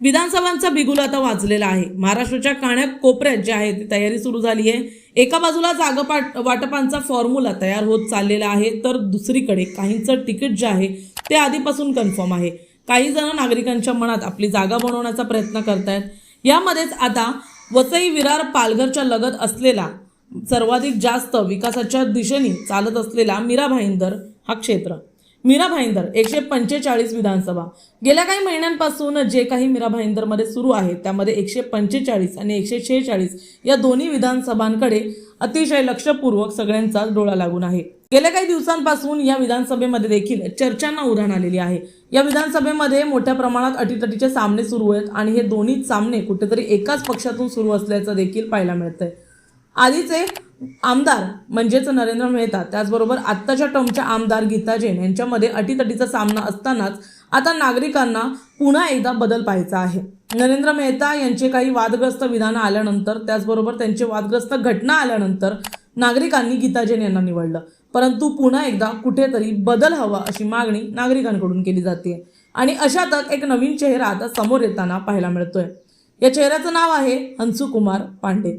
विधानसभांचा बिगुल आता वाजलेला आहे. महाराष्ट्राच्या काण्या कोपऱ्यात जे आहे ती तयारी सुरू झाली आहे. एका बाजूला जागा वाटपांचा फॉर्म्युला तयार होत चाललेला आहे तर दुसरीकडे काहींचं तिकीट जे आहे ते आधीपासून कन्फर्म आहे. काही जण नागरिकांच्या मनात आपली जागा बनवण्याचा प्रयत्न करतायत. यामध्येच आता वसई विरार पालघरच्या लगत असलेला सर्वाधिक जास्त विकासाच्या दिशेने चालत असलेला मीरा भाईंदर हा क्षेत्र. मीरा भाईंदर एकशे पंचेचाळीस विधानसभा. गेल्या काही महिन्यांपासून जे काही मीरा भाईंदरमध्ये सुरू आहे त्यामध्ये एकशे पंचेचाळीस आणि एकशे शेहेचाळीस या दोन्ही विधानसभांकडे अतिशय लक्षपूर्वक सगळ्यांचा डोळा लागून आहे. गेल्या काही दिवसांपासून या विधानसभेमध्ये देखील चर्चांना उधाण आलेली आहे. या विधानसभेमध्ये मोठ्या प्रमाणात अटीतटीचे सामने सुरू आहेत आणि हे दोन्ही सामने कुठेतरी एकाच पक्षातून सुरू असल्याचं देखील पाहायला मिळतंय. आधीचे आमदार म्हणजेच नरेंद्र मेहता त्याचबरोबर आत्ताच्या टर्मच्या आमदार गीता जैन यांच्यामध्ये अटीतटीचा सामना असतानाच आता नागरिकांना पुन्हा एकदा बदल पाहायचा आहे. नरेंद्र मेहता यांचे काही वादग्रस्त विधानं आल्यानंतर त्याचबरोबर त्यांचे वादग्रस्त घटना आल्यानंतर नागरिकांनी गीता जैन यांना निवडलं. परंतु पुन्हा एकदा कुठेतरी बदल हवा अशी मागणी नागरिकांकडून केली जाते. आणि अशातच एक नवीन चेहरा आता समोर येताना पाहायला मिळतोय. या चेहऱ्याचं नाव आहे हंसू कुमार पांडे.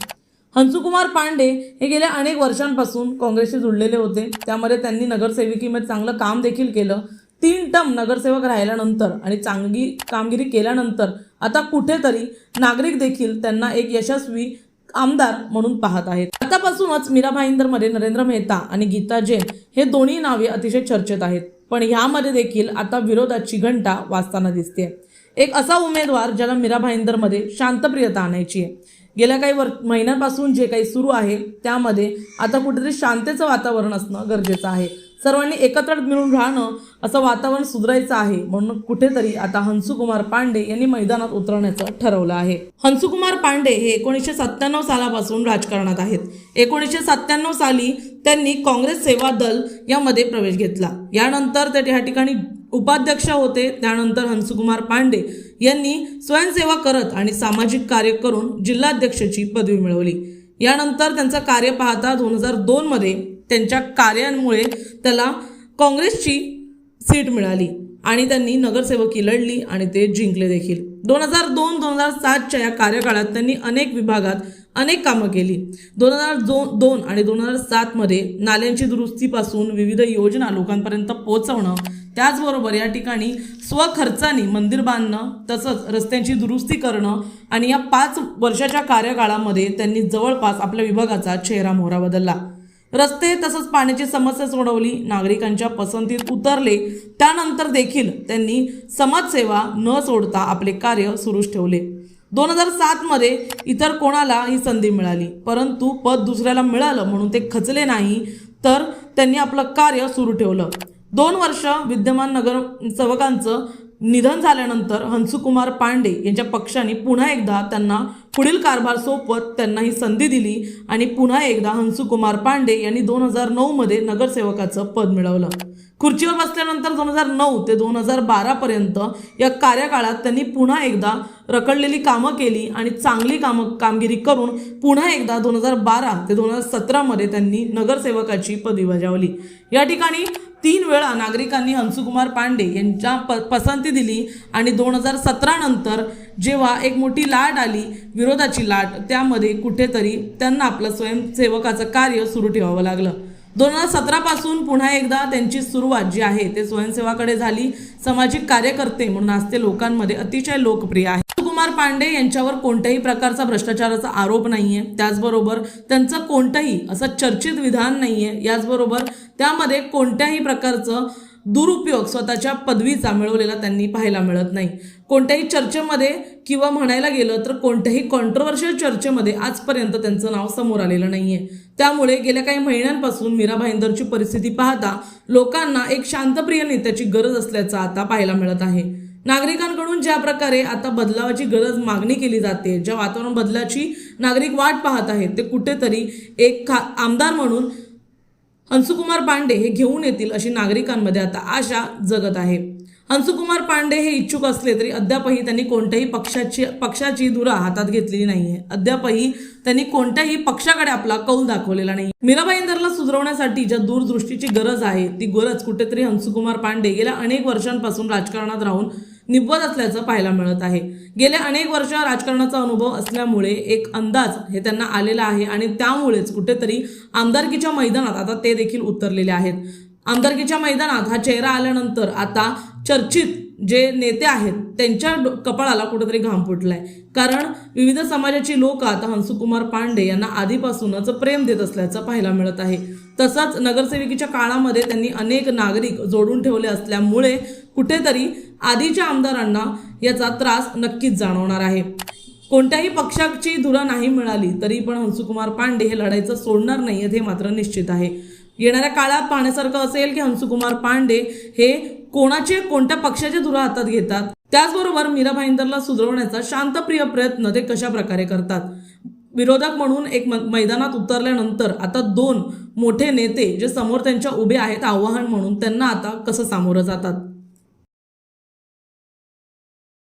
हंसुकुमार पांडे हे गेल्या अनेक वर्षांपासून काँग्रेसशी जुळलेले होते. त्यामध्ये त्यांनी नगरसेविकीमध्ये चांगलं काम देखील केलं. तीन टम नगरसेवक राहिल्यानंतर आणि चांगली कामगिरी केल्यानंतर आता कुठेतरी नागरिक देखील त्यांना एक यशस्वी आमदार म्हणून पाहत आहेत. आतापासूनच मीरा भाईंदरमध्ये नरेंद्र मेहता आणि गीता जैन हे दोन्ही नावे अतिशय चर्चेत आहेत. पण ह्यामध्ये देखील आता विरोधाची घंटा वाजताना दिसते एक असा उमेदवार ज्याला मीरा भाईंदरमध्ये शांतप्रियता आणायची आहे. गेल्या काही वर महिन्यापासून जे काही सुरू आहे त्यामध्ये आता कुठेतरी शांततेचं वातावरण असणं गरजेचं आहे. सर्वांनी एकत्र मिळून राहणं असं वातावरण सुधारायचं आहे. म्हणून कुठेतरी आता हंसुकुमार पांडे यांनी मैदानात उतरण्याचं ठरवलं आहे. हंसुकुमार पांडे हे एकोणीसशे सत्त्याण्णव सालापासून राजकारणात आहेत. एकोणीसशे सत्त्याण्णव साली त्यांनी काँग्रेस सेवा दल यामध्ये प्रवेश घेतला. यानंतर ते या ठिकाणी उपाध्यक्ष होते. त्यानंतर हंसुकुमार पांडे यांनी स्वयंसेवा करत आणि सामाजिक कार्य करून जिल्हाध्यक्षाची पदवी मिळवली. यानंतर त्यांचं कार्य पाहता दोन हजार दोनमध्ये त्यांच्या कार्यांमुळे त्याला काँग्रेसची सीट मिळाली आणि त्यांनी नगरसेवकी लढली आणि ते जिंकले देखील. दोन हजार दोन दोन हजार सातच्या या कार्यकाळात त्यांनी अनेक विभागात अनेक कामं केली. दोन हजार दो दोन आणि दोन हजार सातमध्ये नाल्यांची दुरुस्तीपासून विविध योजना लोकांपर्यंत पोहोचवणं त्याचबरोबर या ठिकाणी स्वखर्चाने मंदिर बांधणं तसंच रस्त्यांची दुरुस्ती करणं आणि या पाच वर्षाच्या कार्यकाळामध्ये त्यांनी जवळपास आपल्या विभागाचा चेहरा मोहरा बदलला. रस्ते तसंच पाण्याची समस्या सोडवली नागरिकांच्या पसंतीत उतरले त्यानंतर देखील त्यांनी समाजसेवा न सोडता आपले कार्य सुरूच ठेवले. दोन हजार सातमध्ये इतर कोणाला ही संधी मिळाली परंतु पद दुसऱ्याला मिळालं म्हणून ते खचले नाही तर त्यांनी आपलं कार्य सुरू ठेवलं. दोन वर्ष विद्यमान नगरसेवकांचं निधन झाल्यानंतर हंसुकुमार पांडे यांच्या पक्षाने पुन्हा एकदा त्यांना पुढील कारभार सोपवत त्यांना ही संधी दिली आणि पुन्हा एकदा हंसुकुमार पांडे यांनी दोन हजार नऊमध्ये नगरसेवकाचं पद मिळवलं. खुर्चीवर बसल्यानंतर दोन हजार नऊ ते दोन हजार बारापर्यंत या कार्यकाळात त्यांनी पुन्हा एकदा रखडलेली कामं केली आणि चांगली कामं कामगिरी करून पुन्हा एकदा दोन हजार बारा ते दोन हजार सतरामध्ये त्यांनी नगरसेवकाची पदवी बजावली. या ठिकाणी तीन वेळा नागरिकांनी हंसुकुमार पांडे यांच्या प पसंती दिली आणि दोन हजार सतरानंतर जेव्हा एक मोठी लाट आली विरोधाची लाट त्यामध्ये कुठेतरी त्यांना आपलं स्वयंसेवकाचं कार्य सुरू ठेवावं लागलं. दोन हजार सतरापासून पुन्हा एकदा त्यांची सुरुवात जी आहे ते स्वयंसेवाकडे झाली. सामाजिक कार्यकर्ते म्हणून आज ते लोकांमध्ये अतिशय लोकप्रिय आहे कुमार पांडे यांच्यावर कोणत्याही प्रकारचा भ्रष्टाचाराचा आरोप नाहीये. त्याचबरोबर त्यांचं कोणतंही असं चर्चित विधान नाहीये. याचबरोबर त्यामध्ये कोणत्याही प्रकारचं दुरुपयोग स्वतःच्या पदवीचा मिळवलेला त्यांनी पाहायला मिळत नाही. कोणत्याही चर्चेमध्ये किंवा म्हणायला गेलं तर कोणत्याही कॉन्ट्रोवर्शियल चर्चेमध्ये आजपर्यंत त्यांचं नाव समोर आलेलं नाहीये. त्यामुळे गेल्या काही महिन्यांपासून मीरा भाईंदरची परिस्थिती पाहता लोकांना एक शांतप्रिय नेत्याची गरज असल्याचं आता पाहायला मिळत आहे. नागरिकांकडून ज्या प्रकारे आता बदलावाची गरज मागणी केली जाते ज्या वातावरण बदलाची नागरिक वाट पाहत आहेत ते कुठेतरी एक खा आमदार म्हणून हंसुकुमार पांडे हे घेऊन येतील अशी नागरिकांमध्ये आता आशा जगत आहे. हंसुकुमार पांडे हे इच्छुक असले तरी अद्यापही त्यांनी कोणत्याही पक्षाची पक्षाची धुरा हातात घेतलेली नाहीये. अद्यापही त्यांनी कोणत्याही पक्षाकडे आपला कौल दाखवलेला नाही. मीराबाईंदरला सुधारवण्यासाठी ज्या दूरदृष्टीची गरज आहे ती गरज कुठेतरी हंसुकुमार पांडे गेल्या अनेक वर्षांपासून राजकारणात राहून निभवत असल्याचं पाहायला मिळत आहे. गेल्या अनेक वर्ष राजकारणाचा अनुभव असल्यामुळे एक अंदाज हे त्यांना आलेला आहे आणि त्यामुळेच कुठेतरी आमदारकीच्या मैदानात आता ते देखील उतरलेले आहेत. आमदारकीच्या मैदानात हा चेहरा आल्यानंतर आता चर्चित जे नेते आहेत त्यांच्या कपाळाला कुठेतरी घाम फुटलाय. कारण विविध समाजाची लोक आता हंसुकुमार पांडे यांना आधीपासूनच प्रेम देत असल्याचं पाहायला मिळत आहे. तसंच नगरसेविकेच्या काळामध्ये त्यांनी अनेक नागरिक जोडून ठेवले असल्यामुळे कुठेतरी आधीच्या आमदारांना याचा त्रास नक्कीच जाणवणार आहे. कोणत्याही पक्षाची धुरा नाही मिळाली तरी पण हंसुकुमार पांडे हे लढायचं सोडणार नाही हे मात्र निश्चित आहे. येणाऱ्या काळात पाहण्यासारखं असेल की हंसुकुमार पांडे हे कोणाचे कोणत्या पक्षाचे धुरा हातात घेतात? त्याचबरोबर मीरा भाईंदरला सुधरवण्याचा शांतप्रिय प्रयत्न ते कशा प्रकारे करतात? विरोधक म्हणून एक मैदानात उतरल्यानंतर आता दोन मोठे नेते जे समोर त्यांच्या उभे आहेत आव्हान म्हणून त्यांना आता कसं सामोरं जातात?